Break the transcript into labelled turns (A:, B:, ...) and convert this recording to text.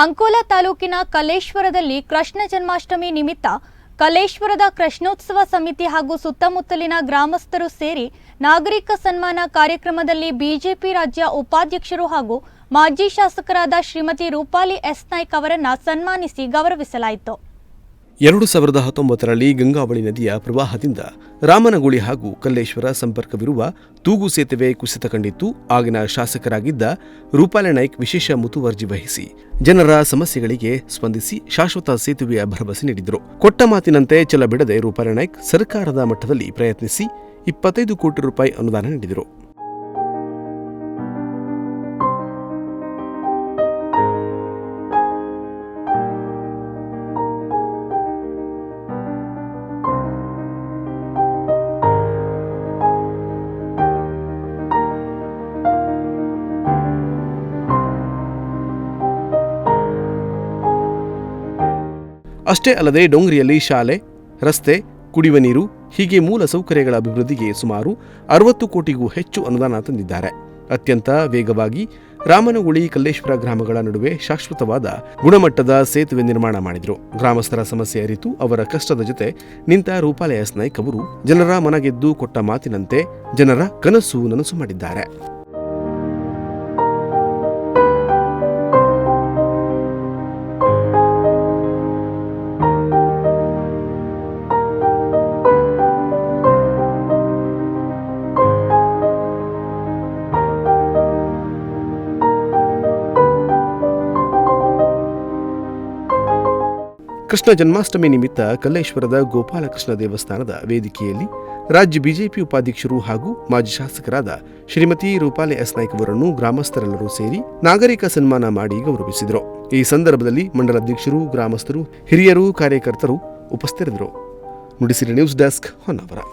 A: ಅಂಕೋಲಾ ತಾಲೂಕಿನ ಕಲೇಶ್ವರದಲ್ಲಿ ಕೃಷ್ಣ ಜನ್ಮಾಷ್ಟಮಿ ನಿಮಿತ್ತ ಕಲೇಶ್ವರದ ಕೃಷ್ಣೋತ್ಸವ ಸಮಿತಿ ಹಾಗೂ ಸುತ್ತಮುತ್ತಲಿನ ಗ್ರಾಮಸ್ಥರು ಸೇರಿ ನಾಗರಿಕ ಸನ್ಮಾನ ಕಾರ್ಯಕ್ರಮದಲ್ಲಿ ಬಿಜೆಪಿ ರಾಜ್ಯ ಉಪಾಧ್ಯಕ್ಷರು ಹಾಗೂ ಮಾಜಿ ಶಾಸಕರಾದ ಶ್ರೀಮತಿ ರೂಪಾಲಿ ಎಸ್ ನಾಯ್ಕ್ ಅವರನ್ನು ಸನ್ಮಾನಿಸಿ ಗೌರವಿಸಲಾಯಿತು.
B: ಎರಡು ಸಾವಿರದ ಹತ್ತೊಂಬತ್ತರಲ್ಲಿ ಗಂಗಾವಳಿ ನದಿಯ ಪ್ರವಾಹದಿಂದ ರಾಮನಗುಳಿ ಹಾಗೂ ಕಲ್ಲೇಶ್ವರ ಸಂಪರ್ಕವಿರುವ ತೂಗು ಸೇತುವೆ ಕುಸಿತ ಕಂಡಿತ್ತು. ಆಗಿನ ಶಾಸಕರಾಗಿದ್ದ ರೂಪಾಲೆ ನಾಯ್ಕ್ ವಿಶೇಷ ಮುತುವರ್ಜಿ ವಹಿಸಿ ಜನರ ಸಮಸ್ಯೆಗಳಿಗೆ ಸ್ಪಂದಿಸಿ ಶಾಶ್ವತ ಸೇತುವೆಯ ಭರವಸೆ ನೀಡಿದರು. ಕೊಟ್ಟ ಮಾತಿನಂತೆ ಛಲ ಬಿಡದೆ ನಾಯ್ಕ್ ಸರ್ಕಾರದ ಮಟ್ಟದಲ್ಲಿ ಪ್ರಯತ್ನಿಸಿ ಇಪ್ಪತ್ತೈದು ಕೋಟಿ ರೂಪಾಯಿ ಅನುದಾನ ನೀಡಿದರು. ಅಷ್ಟೇ ಅಲ್ಲದೆ ಡೊಂಗ್ರಿಯಲ್ಲಿ ಶಾಲೆ, ರಸ್ತೆ ಕುಡಿಯುವ ನೀರು, ಹೀಗೆ ಮೂಲ ಸೌಕರ್ಯಗಳ ಅಭಿವೃದ್ಧಿಗೆ ಸುಮಾರು ಅರವತ್ತು ಕೋಟಿಗೂ ಹೆಚ್ಚು ಅನುದಾನ ತಂದಿದ್ದಾರೆ. ಅತ್ಯಂತ ವೇಗವಾಗಿ ರಾಮನಗುಳಿ ಕಲ್ಲೇಶ್ವರ ಗ್ರಾಮಗಳ ನಡುವೆ ಶಾಶ್ವತವಾದ ಗುಣಮಟ್ಟದ ಸೇತುವೆ ನಿರ್ಮಾಣ ಮಾಡಿದರು. ಗ್ರಾಮಸ್ಥರ ಸಮಸ್ಯೆ ಅರಿತು ಅವರ ಕಷ್ಟದ ಜೊತೆ ನಿಂತ ರೂಪಾಲಯ ನಾಯ್ಕ್ ಅವರು ಜನರ ಮನಗೆದ್ದು ಕೊಟ್ಟ ಮಾತಿನಂತೆ ಜನರ ಕನಸು ನನಸು ಮಾಡಿದ್ದಾರೆ. ಕೃಷ್ಣ ಜನ್ಮಾಷ್ಟಮಿ ನಿಮಿತ್ತ ಕಲ್ಲೇಶ್ವರದ ಗೋಪಾಲಕೃಷ್ಣ ದೇವಸ್ಥಾನದ ವೇದಿಕೆಯಲ್ಲಿ ರಾಜ್ಯ ಬಿಜೆಪಿ ಉಪಾಧ್ಯಕ್ಷರು ಹಾಗೂ ಮಾಜಿ ಶಾಸಕರಾದ ಶ್ರೀಮತಿ ರೂಪಾಲಿ ಎಸ್ ನಾಯ್ಕ್ ಅವರನ್ನು ಗ್ರಾಮಸ್ಥರೆಲ್ಲರೂ ಸೇರಿ ನಾಗರಿಕ ಸನ್ಮಾನ ಮಾಡಿ ಗೌರವಿಸಿದರು. ಈ ಸಂದರ್ಭದಲ್ಲಿ ಮಂಡಲಾಧ್ಯಕ್ಷರು ಗ್ರಾಮಸ್ಥರು, ಹಿರಿಯರು, ಕಾರ್ಯಕರ್ತರು ಉಪಸ್ಥಿತರಿದ್ದರು. Nudisiri news desk Honnavar.